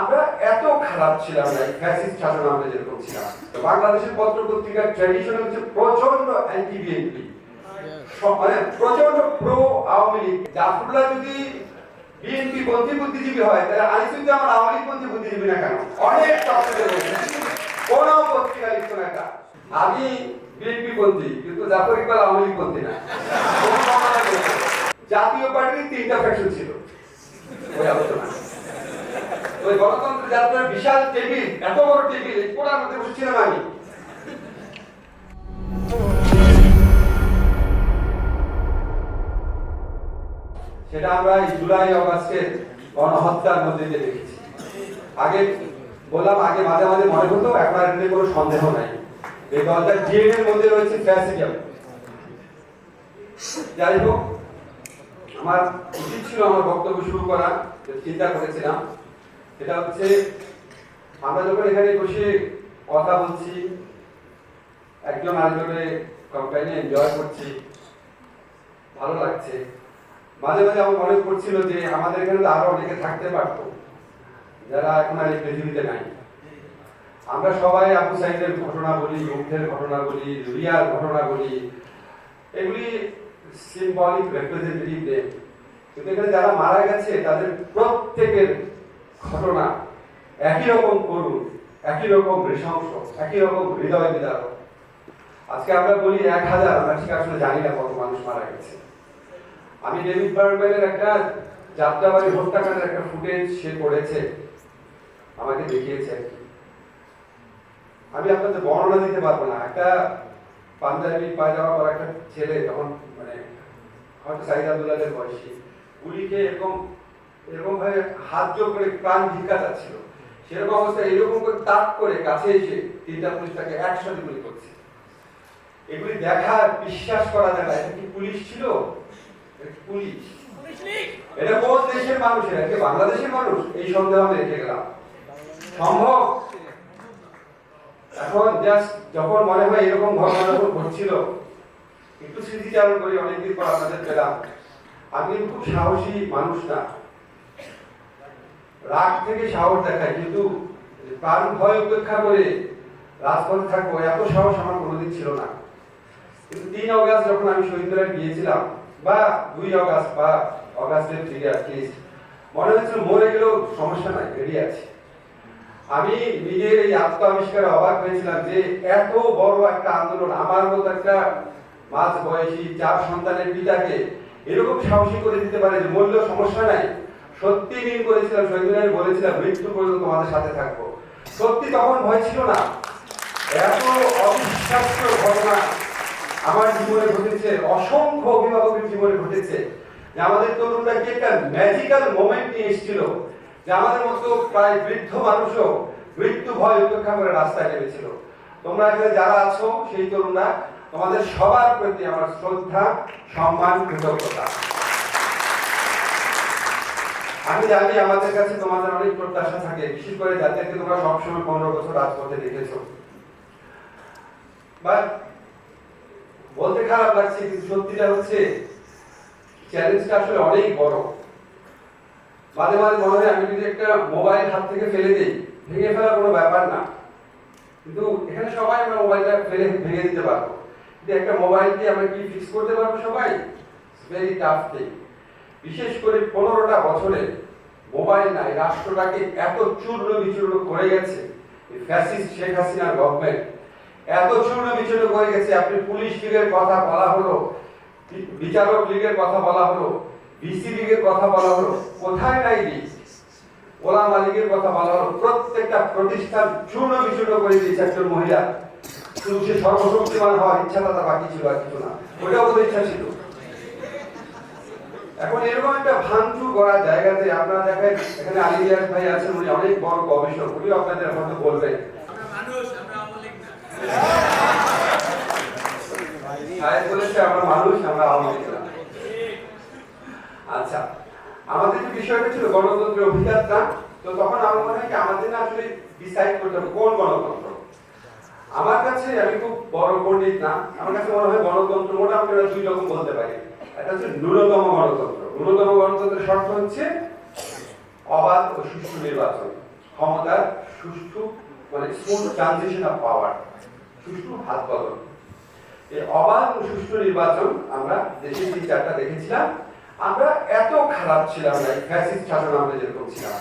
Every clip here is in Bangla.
আমরা এত খারাপ ছিলাম না ফ্যাসিস্ট শাসন আমরা যেরকম ছিলাম। বাংলাদেশের পত্র পত্রিকার ট্র্যাডিশন হচ্ছে প্রচণ্ড অ্যান্টি বিএনপি মানে প্রচণ্ড প্রো আওয়ামী লীগ। জাফরুল্লাহ যদি বিএনপি পন্থী বুদ্ধিজীবী হয়, তাহলে আনিসুজ্জামান আওয়ামী লীগ পন্থী বুদ্ধিজীবী না কেন? অনেক কোন পত্রিকা লিখতো না আমি বিএনপি পন্থী কিন্তু জাফর ইকবাল আওয়ামী লীগ পন্থী না। জাতীয় পার্টির তিনটা ফ্যাকশন ছিল। ওই আলোচনা। ওই গণতন্ত্র যাত্রার বিশাল টেবিল এত বড় টেবিল কোনার মধ্যে বসেছিলাম আমি। সেটা আমরা এই জুলাই অগাস্টের গণহত্যার মধ্যে দিয়ে দেখেছি। আগে বললাম, আগে মাঝে মাঝে মনে হতো এখন আর কোনো সন্দেহ নাই। এই দলটার ডিএনএ মধ্যে রয়েছে ফ্যাসিজম। যাই হোক, আমার উচিত ছিল আমার বক্তব্য শুরু করা চিন্তা করেছিলাম। সেটা হচ্ছে, আমরা যখন এখানে বসে কথা বলছি, একজন আরেকজনের কোম্পানি এনজয় করছি, ভালো লাগছে। মাঝে মাঝে আমার মনে পড়ছিল যে আমাদের এখানে তো আরও অনেকে থাকতে পারতো, যারা এখন আর এই পৃথিবীতে নাই। আমরা সবাই আবু সাইদের ঘটনা বলি, মুগ্ধের ঘটনা বলি, রিয়ার ঘটনা বলি। এগুলি সিম্বলিক রিপ্রেজেন্টেটিভ নেম কিন্তু এখানে যারা মারা গেছে, তাদের প্রত্যেকের ঘটনা একই রকম করুন, একই রকম নৃশংস, একই রকম হৃদয় বিদারক। আজকে আমরা বলি এক হাজার, আমরা ঠিক আসলে জানি না কত মানুষ মারা গেছে। আমি ডেভিড বার্গম্যানের একটা যাত্রাবাড়ি হত্যাকাণ্ডের একটা ফুটেজ সে করেছে, আমাকে দেখিয়েছে আমি আপনাদের বর্ণনা দিতে পারব না। একটা পাঞ্জাবি পায়জামা পরা একটা ছেলে তখন মানে হয়তো সাইদ আব্দুল্লাহের বয়সী, গুলিকে এরকম এরকম ভাবে হাত জোর করে প্রাণ ভিক্ষা চাচ্ছিল সেরকম অবস্থায় এরকম করে তাক করে কাছে এসে তিনটা পুলিশ তাকে একসাথে গুলি করছে। এগুলি দেখা বিশ্বাস করা যায় না। এটা কি পুলিশ ছিল? পুলিশ? এটা কোন দেশের মানুষ? এটা বাংলাদেশের মানুষ? এই সন্দেহ আমি রেখে গেলাম। সম্ভব? এখন জাস্ট যখন মনে হয় এরকম ঘটনা যখন ঘটছিল একটু স্মৃতিচারণ করি অনেকদিন পর আপনাদের পেলাম। আমি খুব সাহসী মানুষ না। রাগ থেকে সাহস দেখায়, কিন্তু প্রাণ ভয় উপেক্ষা করে রাজপথে থাকব, এত সাহস আমার কোনোদিন ছিল না। কিন্তু তিন অগাস্ট যখন আমি শহীদ গিয়েছিলাম, বা দুই অগাস্ট, বা অগাস্টের দিকে অ্যাটলিস্ট মনে হচ্ছিল মরে গেলেও সমস্যা নাই বেরিয়ে আছে। আমি নিজের এই আত্ম আবিষ্কারে অবাক হয়েছিলাম যে এত বড় একটা আন্দোলন, আমার মতো একটা মাঝ বয়সী চার সন্তানের পিতাকে এরকম সাহসী করে দিতে পারে যে মূল্য সমস্যা নাই। সত্যি মিন করেছিলাম শহীদ মিনারে বলেছিলাম, মৃত্যু পর্যন্ত তোমাদের সাথে থাকব। সত্যি তখন ভয় ছিল না। এত অবিশ্বাস্য ঘটনা আমার জীবনে ঘটেছে, অসংখ্য অভিভাবকের জীবনে ঘটেছে। যে আমাদের তরুণরা কি একটা ম্যাজিক্যাল মোমেন্ট নিয়ে এসেছিল? যে আমাদের মতো প্রায় বৃদ্ধ মানুষও মৃত্যু ভয় উপেক্ষা করে রাস্তায় নেমেছিল। তোমরা এখানে যারা আছো, সেই তরুণরা, তোমাদের সবার প্রতি আমার শ্রদ্ধা, সম্মান, কৃতজ্ঞতা। আমি জানি আমাদের কাছে তোমাদের অনেক প্রত্যাশা থাকে, বিশেষ করে যাদেরকে তোমরা সবসময় পনেরো বছর রাজপথে দেখেছ। বলতে খারাপ লাগছে, কিন্তু সত্যিটা হচ্ছে চ্যালেঞ্জটা আসলে অনেক বড়। মাঝে মাঝে মনে হয় আমি যদি একটা মোবাইল হাত থেকে ফেলে দিই, ভেঙে ফেলা কোনো ব্যাপার না। কিন্তু এখানে সবাই আমরা মোবাইলটা ফেলে ভেঙে দিতে পারব। কিন্তু একটা মোবাইল দিয়ে আমরা কি ফিক্স করতে পারব সবাই? ভেরি টাফ থিং বিশেষ করে পনেরোটা বছরে মোবাইল নাই, রাষ্ট্রটাকে এত চূর্ণ বিচূর্ণ করে গেছে ফ্যাসিস্ট শেখ হাসিনার গভর্নমেন্ট এত চূর্ণ বিচূর্ণ করে গেছে, আপনি পুলিশ লীগের কথা বলা হলো, বিচারক লীগের কথা বলা হলো বিসি লীগের কথা বলা হলো, কোথায় নাই লীগ ওলা মালিকের কথা বলা হলো, প্রত্যেকটা প্রতিষ্ঠান চূর্ণ বিচূর্ণ করে দিয়েছে একজন মহিলা। শুধু সে সর্বশক্তিমান হওয়ার ইচ্ছা তার বাকি ছিল আর কিছু না ওইটাও তো ইচ্ছা ছিল। এখন এরকম একটা ভাঙচুর করার জায়গাতে আপনারা দেখেন এখানে আলী রিয়াজ ভাই আছেন উনি অনেক বড় গবেষক উনি আপনাদের হয়তো বলবেন মানুষ বলেছে আমরা আমরা। আচ্ছা আমাদের যে বিষয়টা ছিল গণতন্ত্রের অভিযাত্রা তো তখন আমার মনে হয় আমাদের না আসলে ডিসাইড করতে হবে কোন গণতন্ত্র। আমার কাছে আমি খুব বড় পণ্ডিত না আমার কাছে মনে হয় গণতন্ত্র মোটামুটি আমরা দুই রকম বলতে পারি। একটা হচ্ছে ন্যূনতম গণতন্ত্র। ন্যূনতম গণতন্ত্রের শর্ত হচ্ছে অবাধ ও সুষ্ঠু নির্বাচন। ক্ষমতার সুষ্ঠু মানে স্মুথ ট্রানজিশন অফ পাওয়ার সুষ্ঠু হাত বদল। এই অবাধ ও সুষ্ঠু নির্বাচন আমরা দেশে তিন চারটা দেখেছিলাম, আমরা এত খারাপ ছিলাম না ফ্যাসিস্ট শাসন আমরা যেরকম ছিলাম।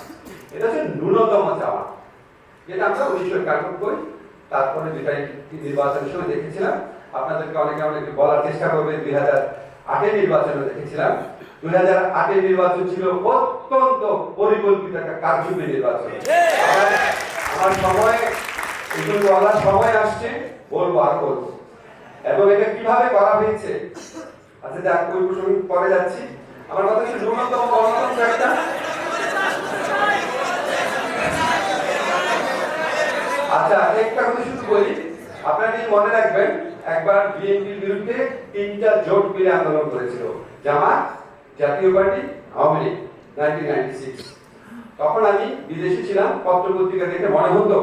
এটা হচ্ছে ন্যূনতম চাওয়া। যেটা আমরা উনিশশো একানব্বই তারপরে যেটা এই নির্বাচনের সময় দেখেছিলাম, আপনাদেরকে অনেকে অনেকে বলার চেষ্টা করবে দুই হাজার আটের নির্বাচনে দেখেছিলাম। দুই হাজার আটের নির্বাচন ছিল অত্যন্ত পরিকল্পিত একটা কারচুপি নির্বাচন। আমার- সময় এগুলো বলার সময় আসছে বলব আর বলব। এবং এটা কীভাবে করা হয়েছে? আচ্ছা যাক ওই প্রসঙ্গে পরে যাচ্ছি। আমার কথা হচ্ছে ন্যূনতম গণতন্ত্র একটা আচ্ছা একটা কথা শুধু বলি আপনারা যদি মনে রাখবেন একবার বিএনপির বিরুদ্ধে তিনটা জোট মিলে আন্দোলন করেছিল। Jamaat, Jatiya Party, Awami League nineteen ninety six তখন আমি বিদেশে ছিলাম পত্র পত্রিকা দেখে মনে হতো,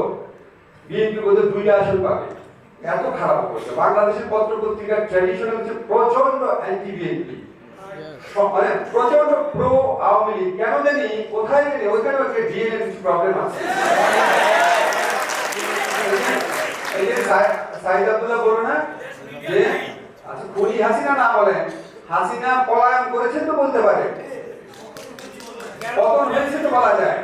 বিএনপি বোধহয় দুইটা আসন পাবে। এত খারাপ অবস্থা। বাংলাদেশের পত্র পত্রিকার ট্র্যাডিশন হচ্ছে প্রচণ্ড অ্যান্টি বিএনপি মানে প্রচণ্ড প্রো আওয়ামী লীগ। কেন জানি, কোথায় জানি ওইখানে একটা ডিএনএ প্রবলেম আছে। এই যে সাইদ আব্দুল্লাহ বলল না? যে আচ্ছা খুনি হাসিনা না বলেন। হাসিনা পলায়ন করেছেন তো বলতে পারে। পতন হয়েছে তো বলা যায়।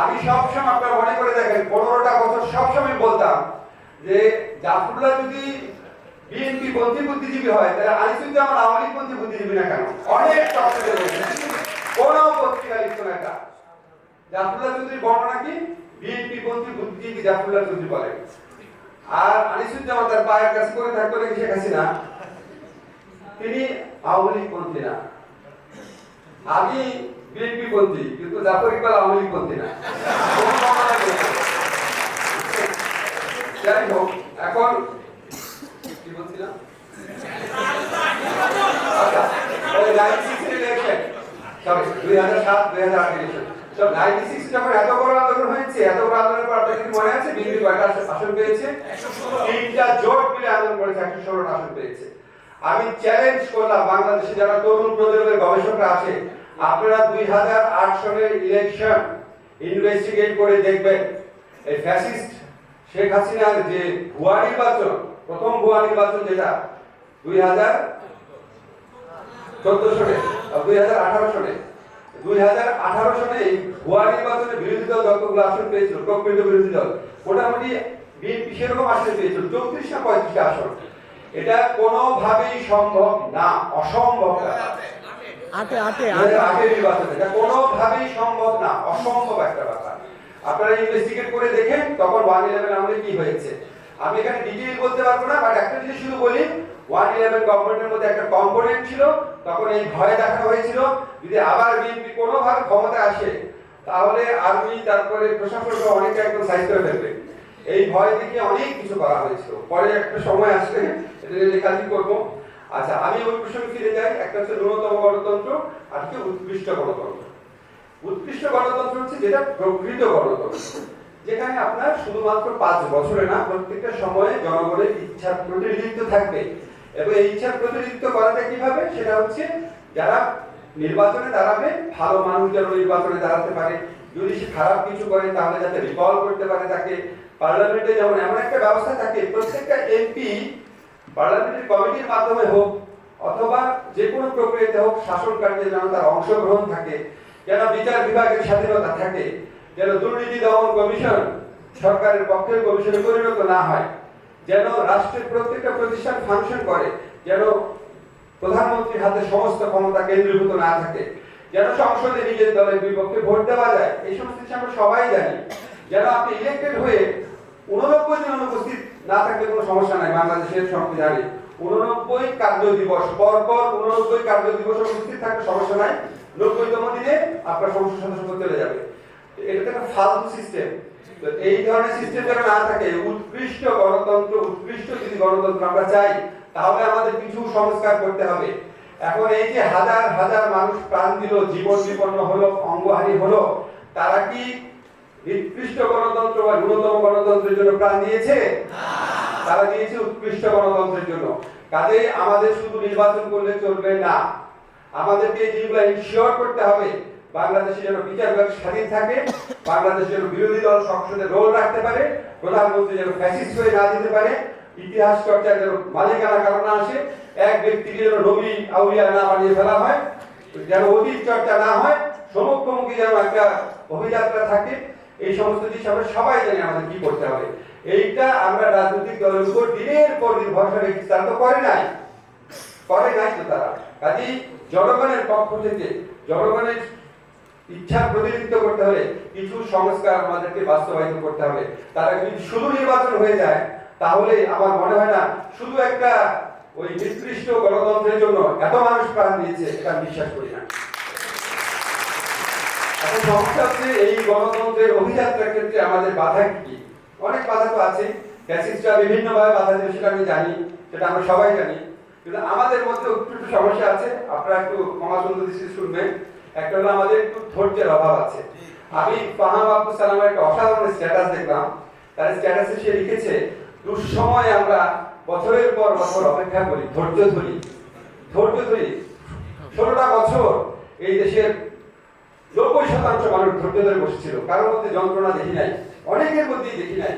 আমি সবসময় আপনারা মনে করে দেখেন, পনেরোটা বছর সবসময় বলতাম যে, জাফরুল্লাহ যদি বিএনপি পন্থী বুদ্ধিজীবী হয়, তাহলে আনিসুজ্জামান আওয়ামী পন্থী বুদ্ধিজীবী না কেন? অনেক টপিকে বলছেন কোন পত্রিকা লিখত না এটা জাফরুল্লাহ চৌধুরী বর্ণনা কি? বিএনপি পন্থী বুদ্ধিজীবী জাফরুল্লাহ চৌধুরী বলেন। আর আনিসুজ্জামান তার পায়ের কাছে করে থাকতো নাকি শেখ হাসিনা? তিনি আওয়ামী পন্থী না। আমি বিএনপি পন্থী, কিন্তু জাফর ইকবাল আওয়ামী পন্থী না। যাই হোক, এখন কি বলছিলাম? আচ্ছা ওই 96 এর ইলেকশন সরি, 2007 2008 ইলেকশন তো 96 যখন এত বড় আন্দোলন হয়েছে, এত বড় আন্দোলনের পর আপনাদের আছে? বিএনপি কয়টা আসন- আসন পেয়েছে? তিনটা জোট মিলে আন্দোলন করেছে 116 আসন পেয়েছে। আমি চ্যালেঞ্জ করলাম বাংলাদেশে যারা তরুণ প্রজন্মের গবেষকরা আছে, আপনারা 2008 সনের ইলেকশন ইনভেস্টিগেট করে দেখবেন। এই ফ্যাসিস্ট শেখ হাসিনার যে ভুয়া নির্বাচন, প্রথম ভুয়া নির্বাচন যেটা, দুই হাজার চোদ্দ সনে দুই হাজার আঠারো সনে দুই হাজার আঠারো সনে এই নির্বাচনে বিরোধী দল যতগুলো আসন পেয়েছিল প্রকৃত বিরোধী দল। মোটামুটি বিএনপি সেরকম আসন পেয়েছিল চৌত্রিশ না পঁয়ত্রিশটা আসন। এটা কোনোভাবেই সম্ভব না অসম্ভব ব্যাপার। আটে আটে দুই হাজার আটের নির্বাচন এটা কোনোভাবেই সম্ভব না অসম্ভব একটা ব্যাপার। আপনারা ইনভেস্টিগেট করে দেখেন তখন ওয়ান ইলেভেন আমাদের কি হয়েছে। আমি এখানে ডিটেইল বলতে পারব না বাট একটা জিনিস শুধু বলি ওয়ান ইলেভেন গভর্নমেন্টের মধ্যে একটা কম্পোনেন্ট ছিল, তখন এই ভয় দেখানো হয়েছিল, যদি আবার বিএনপি কোনোভাবে ক্ষমতায় আসে, তাহলে আর্মি, তারপরে প্রশাসন সহ একদম করে ফেলবে। এই ভয় থেকে অনেক কিছু করা হয়েছিল। পরে একটা সময় আসলে এটা লেখালেখি করব। আচ্ছা আমি ওই প্রসঙ্গে ফিরে যাই। একটা হচ্ছে ন্যূনতম গণতন্ত্র, আর হচ্ছে উৎকৃষ্ট গণতন্ত্র। উৎকৃষ্ট গণতন্ত্র হচ্ছে যেটা প্রকৃত গণতন্ত্র, যেখানে আপনার শুধুমাত্র পাঁচ বছরে না, প্রত্যেকটা সময়ে জনগণের ইচ্ছার প্রতিনিধিত্ব থাকবে। এবং এই ইচ্ছার প্রতিনিধিত্ব করাটা কীভাবে? সেটা হচ্ছে যারা নির্বাচনে দাঁড়াবে, ভালো মানুষ যেন নির্বাচনে দাঁড়াতে পারে। যদি সে খারাপ কিছু করে, তাহলে যাতে রিকল করতে পারে তাকে। পার্লামেন্টে যেমন এমন একটা ব্যবস্থা থাকে, প্রত্যেকটা এমপি পার্লামেন্টের কমিটির মাধ্যমে হোক, অথবা যে কোনো প্রক্রিয়াতে হোক শাসন কার্যে যেন তার অংশগ্রহণ থাকে, যেন বিচার বিভাগের স্বাধীনতা থাকে, যেন দুর্নীতি দমন কমিশন সরকারের পক্ষের কমিশনে পরিণত না হয়। যেন রাষ্ট্রের প্রত্যেকটা প্রতিষ্ঠান ফাংশন করে, যেন প্রধানমন্ত্রীর হাতে সমস্ত ক্ষমতা কেন্দ্রীভূত না থাকে, যেন সংসদে নিজের দলের বিপক্ষে ভোট দেওয়া যায়, এই সমস্ত কিছু আমরা সবাই জানি। যেন আপনি ইলেক্টেড হয়ে উননব্বই দিন অনুপস্থিত না থাকলে কোনো সমস্যা নাই, বাংলাদেশের সংবিধানে। উননব্বই কার্য দিবস, পর পর উননব্বই কার্য দিবস উপস্থিত থাকলে সমস্যা নাই, নব্বইতম দিনে আপনার সমস্যা সদস্য চলে যাবে। এটা একটা ফালতু সিস্টেম এই ধরনের সিস্টেম যেন না থাকে, উৎকৃষ্ট গণতন্ত্র, উৎকৃষ্ট যদি গণতন্ত্র আমরা চাই, তাহলে আমাদের কিছু সংস্কার করতে হবে। এখন এই যে হাজার হাজার মানুষ প্রাণ দিল, জীবন বিপন্ন হলো অঙ্গহানি হলো, তারা কি নিকৃষ্ট গণতন্ত্র বা ন্যূনতম গণতন্ত্রের জন্য প্রাণ দিয়েছে? তারা দিয়েছে উৎকৃষ্ট গণতন্ত্রের জন্য। কাজেই আমাদের শুধু নির্বাচন করলে চলবে না। আমাদেরকে জিনিসগুলো ইনশিওর করতে হবে। বাংলাদেশে যেন বিচার বিভাগ স্বাধীন থাকে, বাংলাদেশ যেন বিরোধী দল সংসদে রোল রাখতে পারে, প্রধানমন্ত্রী যেন ফ্যাসিস্ট হয়ে না যেতে পারে, ইতিহাস চর্চার যেন মালিকানা কারণ আসে, এক ব্যক্তিকে যেন নবী আউলিয়া না বানিয়ে ফেলা হয়, যেন অতীত চর্চা না হয় সমুখোমুখি যেন একটা অভিযাত্রা থাকে, এই সমস্ত জিনিস আমরা সবাই জানি আমাদের কি করতে হবে। এইটা আমরা রাজনৈতিক দলের উপর দিনের পর দিন ভরসা রেখেছি, তারা তো করে নাই। করে নাই তো তারা। কাজেই জনগণের পক্ষ থেকে, জনগণের ইচ্ছার প্রতিনিধিত্ব করতে হলে কিছু সংস্কার আমাদেরকে বাস্তবায়িত করতে হবে। তারা যদি শুধু নির্বাচন হয়ে যায়, তাহলে আমার মনে হয় না, শুধু একটা ওই নির্দিষ্ট গণতন্ত্রের জন্য এত মানুষ প্রাণ দিয়েছে, এটা বিশ্বাস করি না। এখন সমস্যা হচ্ছে এই গণতন্ত্রের অভিযাত্রার ক্ষেত্রে আমাদের বাধা কি? অনেক বাধা তো আছে। ফ্যাসিস্টরা বিভিন্নভাবে বাধা দেবে, সেটা আমি জানি, সেটা আমরা সবাই জানি। কিন্তু আমাদের মধ্যে একটু একটু সমস্যা আছে। আপনারা একটু ক্ষমা দৃষ্টি শুনবেন। একটা হলো আমাদের একটু ধৈর্যের অভাব আছে। আমি ফাহাম আব্দুল সালামের একটা অসাধারণ স্ট্যাটাস দেখলাম। তার স্ট্যাটাসে সে লিখেছে, দুঃসময় আমরা বছরের পর বছর অপেক্ষা করি, ধৈর্য ধরি। ধৈর্য ধরি। ষোলোটা বছর এই দেশের নব্বই শতাংশ মানুষ ধৈর্য ধরে বসেছিল। কারোর মধ্যে যন্ত্রণা দেখি নাই, অনেকের মধ্যেই দেখি নাই।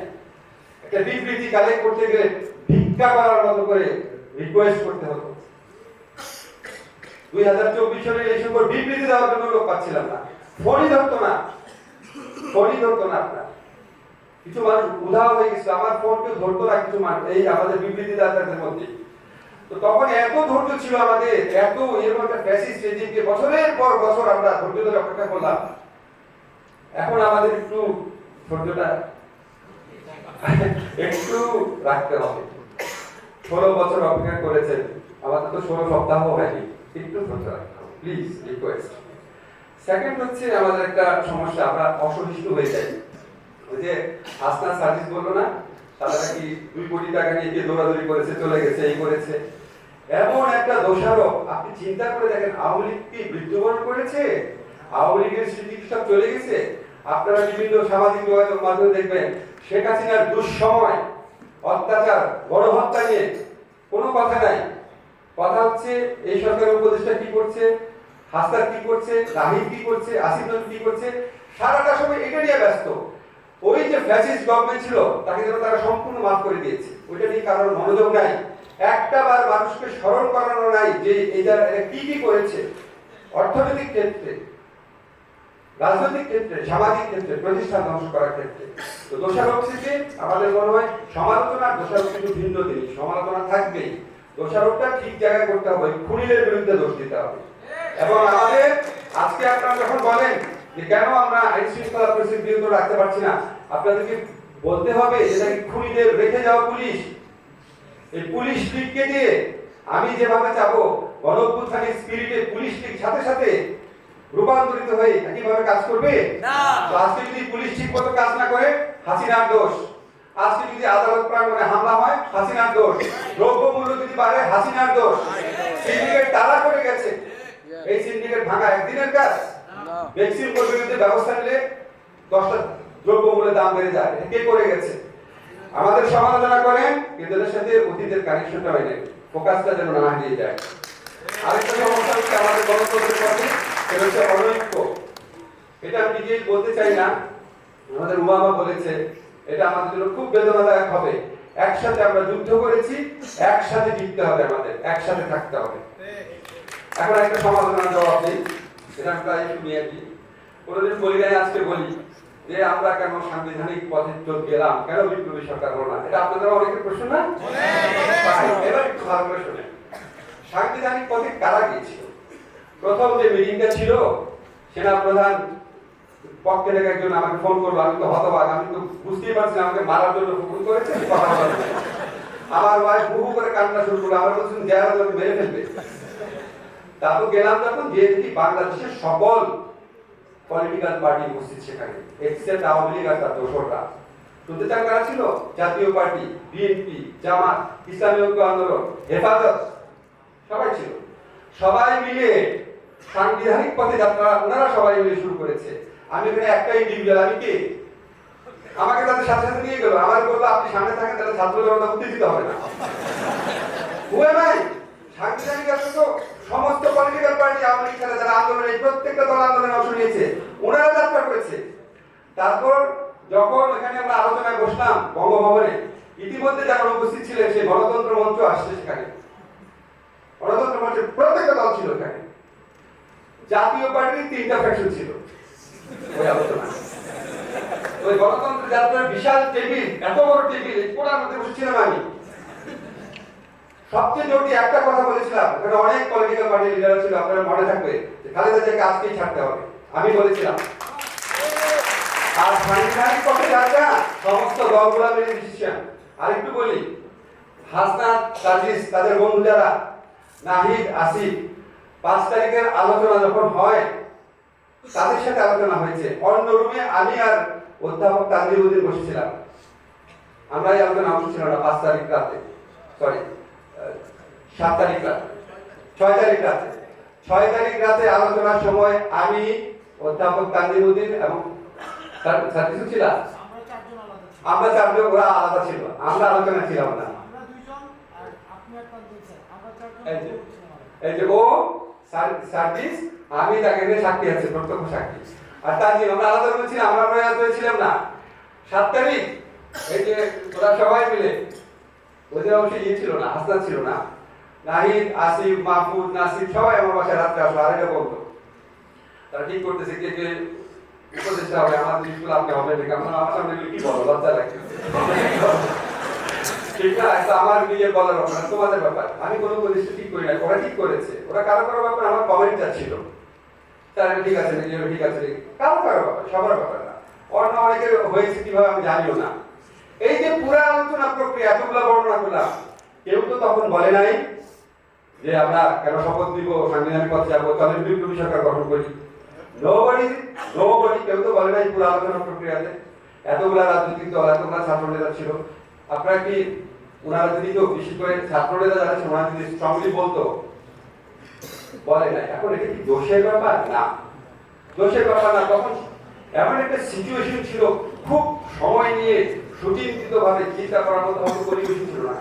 একটা বিবৃতি কালেক্ট করতে গেলে ভিক্ষা করার মতো করে রিকোয়েস্ট করতে হতো। দুই হাজার চব্বিশ সালে সময় বিবৃতি দেওয়ার জন্য লোক পাচ্ছিলাম না। ফোনই ধরতো না। ফোনই ধরতো না আপনার। কিছু মানুষ উধাও হয়ে গেছিল। আমার ধরতো না কিছু মানুষ। এই আমাদের বিবৃতি দাতাদের মধ্যে। তো তখন এত ধৈর্য ছিল আমাদের, এত এরকম একটা ফ্যাসিস্ট রেজিমকে বছরের পর বছর আমরা ধৈর্য ধরে অপেক্ষা করলাম। এখন আমাদের একটু ধৈর্যটা একটু রাখতে হবে। ষোলো বছর অপেক্ষা করেছেন। আমাদের তো ষোলো সপ্তাহ হয়নি। একটু হবে প্লিজ রিকোয়েস্ট সেকেন্ড হচ্ছে আমাদের একটা সমস্যা, আমরা অসহিষ্ণু হয়ে যাই। ওই যে হাসনা সার্ভিস বলল না, তারা নাকি দুই কোটি টাকা নিয়ে দৌড়াদৌড়ি করেছে, চলে গেছে, এই করেছে। এমন একটা দোষারোপ, আপনি চিন্তা করে দেখেন, আওয়ামী লীগ কি মৃত্যুবরণ করেছে? আওয়ামী লীগের স্মৃতি চলে গেছে? আপনারা বিভিন্ন সামাজিক যোগাযোগ মাধ্যমে দেখবেন, শেখ হাসিনার দুঃসময় অত্যাচার, গণহত্যা নিয়ে কোনো কথা নাই। কথা হচ্ছে, এই সরকারের উপদেষ্টা কি করছে? হাসনার কি করছে? রাহিদ কি করছে? আসিফ কি করছে? সারাটা সময় এটা নিয়ে ব্যস্ত। ওই যে ফ্যাসিস্ট গভর্নমেন্ট ছিল, তাকে যেন তারা সম্পূর্ণ মাফ করে দিয়েছে। ওইটা নিয়ে কারোর মনোযোগ নাই। একটা বার মানুষকে স্মরণ করানো নাই যে এরা কি কি করেছে। অর্থনৈতিক ক্ষেত্রে, রাজনৈতিক ক্ষেত্রে, সামাজিক ক্ষেত্রে, প্রতিষ্ঠান ধ্বংস করার ক্ষেত্রে। তো দোষারোপ থেকে আমাদের মনে হয় সমালোচনা দোষারোপ কিন্তু ভিন্ন জিনিস। সমালোচনা থাকবেই। দোষারোপটা ঠিক জায়গায় করতে হবে খুনিদের বিরুদ্ধে দোষ দিতে হবে। এবং আমাদের আজকে আপনারা যখন বলেন যে কেন আমরা আইন শৃঙ্খলা পরিস্থিতি রাখতে পারছি না আপনাদেরকে বলতে হবে যে নাকি খুনিদের রেখে যাওয়া পুলিশ। এই পুলিশ লীগকে দিয়ে আমি যেভাবে চাবো গণঅভ্যুত্থানের স্পিরিটে পুলিশ লীগ সাথে সাথে রূপান্তরিত হয়ে একইভাবে কাজ করবে? না। আজকে যদি পুলিশ ঠিক মতো কাজ না করে হাসিনার দোষ। আজকে যদি আদালত প্রাঙ্গণে হামলা হয়, হাসিনার দোষ। দ্রব্যমূল্য যদি বাড়ে, হাসিনার দোষ। সিন্ডিকেট তারা করে গেছে। এই সিন্ডিকেট ভাঙা একদিনের কাজ। ভ্যাকসিন বিরুদ্ধে ব্যবস্থা নিলে দশটা দ্রব্যমূল্যের দাম বেড়ে যায়। কে করে গেছে। আমাদের সমালোচনা করেন, কিন্তু এদের সাথে অতীতের কানেকশনটা হয় না ফোকাসটা যেন না হারিয়ে যায়। আরেকটা সমস্যা হচ্ছে আমাদের গণতন্ত্রের পথে সেটা হচ্ছে অনৈক্য। এটা আমি নিজেই বলতে চাই না। আমাদের উমামা বলেছে এটা আমাদের জন্য খুব বেদনাদায়ক হবে। একসাথে আমরা যুদ্ধ করেছি, একসাথে জিততে হবে আমাদের, একসাথে থাকতে হবে। এখন একটা সমাধানের জবাব দিই। এটা আমি প্রায় শুনি আর কি কোনোদিন বলি নাই আজকে বলি যে আমরা কেন সাংবিধানিক পথে চোখ গেলাম? কেন বিপ্লবী সরকার হলো না? এটা আপনাদের অনেকের প্রশ্ন না? এবার একটু ভালো করে শুনে সাংবিধানিক পথে কারা গিয়েছিল? প্রথম যে মিটিংটা ছিল সেনা প্রধান একজন আমাকে ফোন করল, আমি তো হতবাক, আমি তো বুঝতেই পারছি আমাকে মারার জন্য ফোন করেছে আমার ওয়াইফ বহু করে কান্না শুরু করল, আমার বলছেন যারা তোকে মেরে ফেলবে। তারপর গেলাম যখন যে বাংলাদেশের সকল পলিটিক্যাল পার্টি উপস্থিত সেখানে আওয়ামী লীগ আর তার শুনতে চান কারা ছিল জাতীয় পার্টি, বিএনপি, জামাত, ইসলামী ঐক্য আন্দোলন, হেফাজত, সবাই ছিল। সবাই মিলে সাংবিধানিক পথে যাত্রা, ওনারা সবাই মিলে শুরু করেছে। আমি এখানে একটা ইন্ডিভিজুয়াল আমি কে? আমাকে তাদের সাথে সাথে নিয়ে গেল। আমার বলল, আপনি সামনে থাকেন, তাহলে ছাত্র জনতা উত্তেজিত হবে না। হুয়ে নাই সাংবিধানিক তো সমস্ত পলিটিক্যাল পার্টি আওয়ামী লীগ যারা আন্দোলনে, প্রত্যেকটা দল আন্দোলনে অংশ নিয়েছে, ওনারা যাত্রা করেছে। তারপর যখন এখানে আমরা আলোচনায় বসলাম বঙ্গভবনে, ইতিমধ্যে যারা উপস্থিত ছিলেন, সেই গণতন্ত্র মঞ্চ আসছে সেখানে। গণতন্ত্র মঞ্চের প্রত্যেকটা দল ছিল এখানে। জাতীয় পার্টির তিনটা ফ্যাকশন ছিল। ওই গণতন্ত্র যাত্রার বিশাল টেবিল, এত বড় টেবিল কোনার মধ্যে বসেছিলাম আমি। সবচেয়ে জরুরি একটা কথা বলেছিলাম ওখানে অনেক পলিটিক্যাল পার্টি লিডার ছিল, আপনারা মনে থাকবে খালেদা জিয়াকে আজকেই ছাড়তে হবে। আমি বলেছিলাম। আর সাংবিধানিক পক্ষে যারা সমস্ত দলগুলা মিলে ডিসিশন আর একটু বলি, হাসনাত সাজিস তাদের বন্ধু যারা, নাহিদ, আসিফ, পাঁচ তারিখের আলোচনা যখন হয় তাদের সাথে আলোচনা হয়েছে। অন্য রুমে আমি আর অধ্যাপক তানজিবুদ্দিন বসেছিলাম। আমরা এই আলোচনা অংশ না পাঁচ তারিখ রাতে। সরি সাত তারিখ রাতে। ছয় তারিখ রাতে। ছয় তারিখ রাতে আলোচনার সময় আমি অধ্যাপক তানজিবুদ্দিন এবং স্যার কিছু ছিল? আমরা চারজন ওরা আলাদা ছিল। আমরা আলোচনা ছিলাম না। এই যে। ও সার্ভিস, আমি তাকে নিয়ে সাক্ষী আছে, প্রত্যক্ষ সাক্ষী। আর তানজিম আমরা আলাদা ছিলাম আমরা আমরা আলাদা ছিলাম না। সাত তারিখ, এই যে ওরা সবাই মিলে, ওদের অবশ্যই ইয়ে ছিল না, হাসনাত ছিল না। নাহিদ, আসিফ, মাহফুজ, নাসির সবাই আমার বাসায় রাত্রে আসলো আড়াইটা বলতো তারা ঠিক করতেছে, কে কে উপদেশটা হবে, আমার জিনিসগুলো আপনি হবে আমার সামনে কি বলো? লজ্জা লাগে ঠিক আমার নিজের বলার ব্যাপার তোমাদের ব্যাপার। আমি কোনো উপদেশ ঠিক করি ওরা ঠিক করেছে। ওরা কারও কারও ব্যাপার আমার কমেন্টটা ছিল। তার ঠিক আছে, নিজের ঠিক আছে। কারও কারও ব্যাপার, সবার ব্যাপার না। অন্য অনেকের হয়েছে, কীভাবে আমি জানিও না। এই যে পুরো আলোচনা প্রক্রিয়া, এতগুলো বর্ণনা করলাম, কেউ তো তখন বলে নাই যে আমরা কেন শপথ দিব সাংবিধানিক পথে যাব, তাহলে বিপ্লবী সরকার গঠন করি। নোবডি নোবডি কেউ তো বলে নাই পুরো আলোচনা প্রক্রিয়াতে। এতগুলা রাজনৈতিক দল, এতগুলা ছাত্র নেতা ছিল। আপনারা কি ওনারা যদি কেউ বিশেষ করে যদি স্ট্রংলি বলতো, বলে নাই। এখন এটা কি দোষের ব্যাপার? না। দোষের ব্যাপার না। তখন এমন একটা সিচুয়েশন ছিল, খুব সময় নিয়ে সুচিন্তিত ভাবে চিন্তা করার মতো পরিবেশ ছিল না।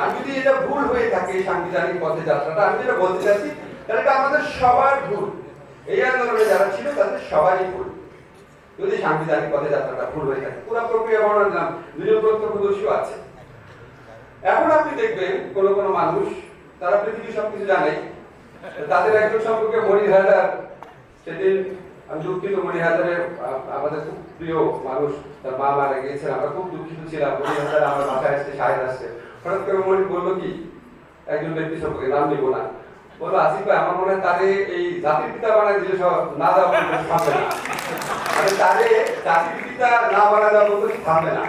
আর যদি এটা ভুল হয়ে থাকে সাংবিধানিক পথে যাত্রাটা, আমি যেটা বলতে চাচ্ছি, তাহলে এটা আমাদের সবার ভুল। এই আন্দোলনে যারা ছিল, তাদের সবারই ভুল। যদি সাংবিধানিক পথে যাত্রাটা ভুল হয়ে থাকে, পুরো প্রক্রিয়া বর্ণনা দিলাম। দুজন প্রত্যক্ষদর্শীও আছে এখন আপনি দেখবেন কোন কোন মানুষ, তারা পৃথিবীর সবকিছু জানে, তাদের একজন সম্পর্কে মণি হায়দার, সেদিন আমি দুঃখিত আমাদের খুব প্রিয় মানুষ, তার মা মারা গিয়েছেন, আমরা খুব দুঃখিত ছিলাম মণি হায়দার আমার বাসায় আসছে শাহেদ আসছে। হঠাৎ করে মণি বলল কি, একজন ব্যক্তি সম্পর্কে নাম নিব না। বলল, আসিফ ভাই, আমার মনে হয় তারে এই জাতির পিতা বানায় দিলে সব না পর্যন্ত থামবে না। মানে তারে জাতির পিতা না বানা পর্যন্ত থামবে না।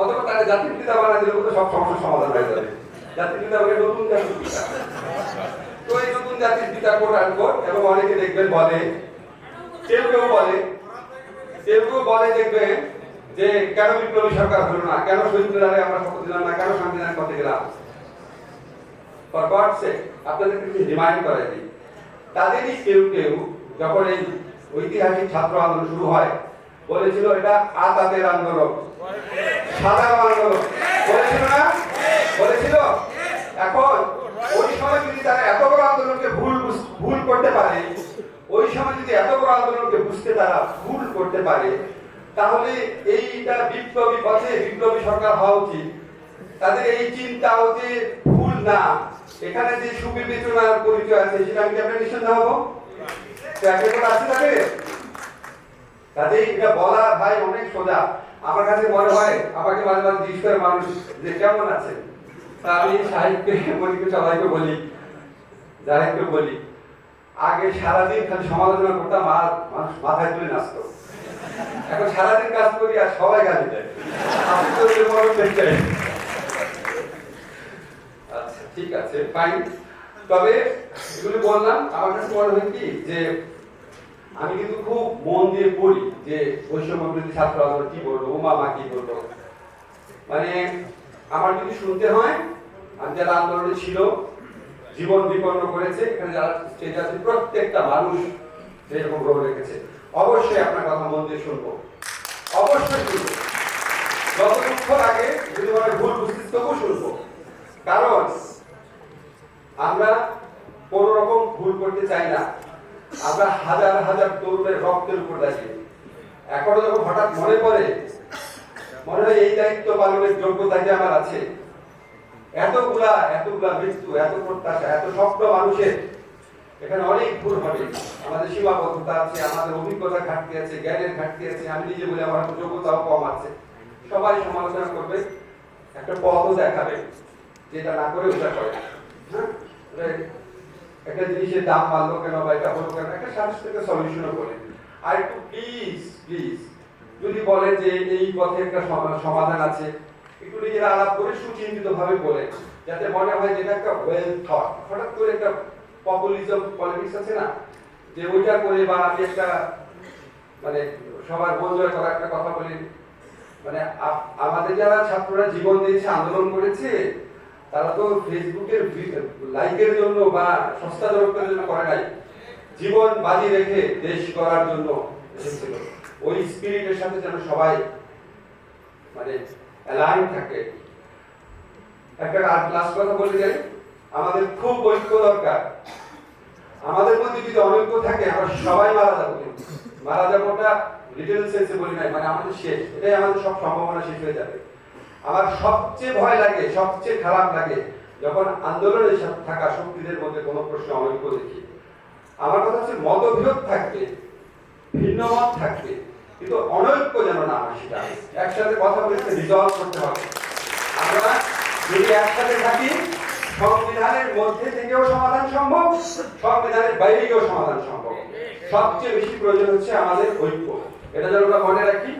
অথবা তারা জাতির পিতা বানা দিলে সব সমস্যার সমাধান হয়ে যাবে। জাতির পিতা নতুন জাতির পিতা। তো এই নতুন জাতির পিতা এবং অনেকে দেখবেন বলে, কেউ কেউ বলে, কেউ কেউ বলে দেখবেন যে, কেন বিপ্লবী সরকার হলো না? কেন আমরা শপথ দিলাম না? কেন সংবিধান করতে গেলাম? আপনাদেরকে কিছু রিমাইন্ড করে দিই। তাদেরই কেউ কেউ যখন এই ঐতিহাসিক ছাত্র আন্দোলন শুরু হয়, বলেছিল এটা আতাতের আন্দোলন। সাদা আন্দোলন বলেছিল না? বলেছিল? এখন ওই সময় যদি তারা এত বড় আন্দোলনকে ভুল ভুল করতে পারে, ওই সময় যদি এত বড় আন্দোলনকে বুঝতে তারা ভুল করতে পারে, তাহলে এইটা বিপ্লবী পথে বিপ্লবী সরকার হওয়া উচিত। তাদের এই চিন্তাও যে ভুল না, এখানে যে সুবিবেচনার পরিচয় আছে, সেটা আমি আপনার নিঃসন্দেহ হব আছে তাদের? কাজেই এটা বলা ভাই অনেক সোজা। আমার কাছে মনে হয়, আমাকে মাঝে মাঝে জিজ্ঞেস করে মানুষ যে কেমন আছে তা আমি মনিকে, সবাইকে বলি বলি, আগে সারাদিন খালি সমালোচনা করতাম, আর মানুষ মাথায় তুলে নাচতো। এখন সারাদিন কাজ করি আর সবাই গালি দেয়। আচ্ছা ঠিক আছে ফাইন তবে এগুলো বললাম, আমার কাছে মনে হয় কি, যে আমি কিন্তু খুব মন দিয়ে পড়ি যে বৈষম্য বিরোধী ছাত্র আন্দোলন কি বলব ও মামা কি বলব মানে আমার যদি শুনতে হয়, আমি যারা আন্দোলনে ছিল, জীবন বিপন্ন করেছে, এখানে যারা স্টেজে আছে, প্রত্যেকটা মানুষ যেরকম রোল রেখেছে। অবশ্যই আপনার কথা মন দিয়ে শুনব। অবশ্যই শুনব। যত দুঃখ লাগে, যদি মনে ভুল বুঝতে তবু শুনব। কারণ আমরা কোনো রকম ভুল করতে চাই না। আমরা হাজার হাজার তরুণের রক্তের উপর দাঁড়িয়ে। এখনও যখন হঠাৎ মনে পড়ে, মনে হয় এই দায়িত্ব পালনের যোগ্যতা কি আমার আছে, এতগুলা এতগুলা মৃত্যু, এত প্রত্যাশা, এত স্বপ্ন মানুষের, এখানে অনেক ভুল হবে। আমাদের সীমাবদ্ধতা আছে, আমাদের অভিজ্ঞতা ঘাটতি আছে, জ্ঞানের ঘাটতি আছে, আমি নিজে বলি আমার যোগ্যতাও কম আছে। সবাই সমালোচনা করবে, একটা পথও দেখাবে, যেটা না করে ওটা করে হ্যাঁ? একটা জিনিসের দাম বাড়লো কেন বা এটা হলো কেন? একটা সাথে সলিউশনও করে আর একটু প্লিজ প্লিজ যদি বলেন যে এই পথে একটা সমাধান আছে, একটু নিজেরা আলাপ করে সুচিন্তিত ভাবে বলে যাতে মনে হয় যে এটা একটা ওয়েল থট হঠাৎ করে একটা পপুলিজম পলিটিক্স আছে না? যে ওইটা করে বা আমি একটা মানে সবার জয় করা একটা কথা বলি মানে আমাদের যারা ছাত্ররা জীবন দিয়েছে, আন্দোলন করেছে তারা তো ফেসবুকের লাইকের জন্য বা সস্তা জনকের জন্য করে নাই। জীবন বাজি রেখে দেশ করার জন্য এসেছিল। ওই স্পিরিটের সাথে যেন সবাই মানে অ্যালাইন থাকে। একটা আর লাস্ট কথা বলে যাই। আমাদের খুব ঐক্য দরকার। আমাদের মধ্যে যদি অনৈক্য থাকে, আমরা সবাই মারা যাব। মারা যাবোটা লিটল সেন্সে বলি নাই মানে আমাদের শেষ। এটাই আমাদের সব সম্ভাবনা শেষ হয়ে যাবে। আমার সবচেয়ে ভয় লাগে, সবচেয়ে খারাপ লাগে যখন আন্দোলনের সাথে থাকা শক্তিদের মধ্যে কোনো প্রশ্ন অনৈক্য দেখি। আমার কথা হচ্ছে মতবিরোধ থাকবে ভিন্ন মত থাকবে, কিন্তু অনৈক্য যেন না হয় সেটা। একসাথে কথা বলে রিজলভ করতে হবে। আমরা যদি একসাথে থাকি, সংবিধানের মধ্যে থেকেও সমাধান সম্ভব, সংবিধানের বাইরে গিয়েও সমাধান সম্ভব। সবচেয়ে বেশি প্রয়োজন হচ্ছে আমাদের ঐক্য। এটা যেন আমরা মনে রাখি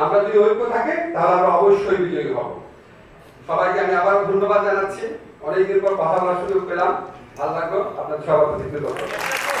আমরা যদি ঐক্য থাকে, তাহলে আমরা অবশ্যই বিজয়ী হব। সবাইকে আমি আবার ধন্যবাদ জানাচ্ছি। অনেকদিন পর কথা বলার সুযোগ পেলাম। ভালো লাগল আপনাদের সবার প্রতি কৃতজ্ঞতা।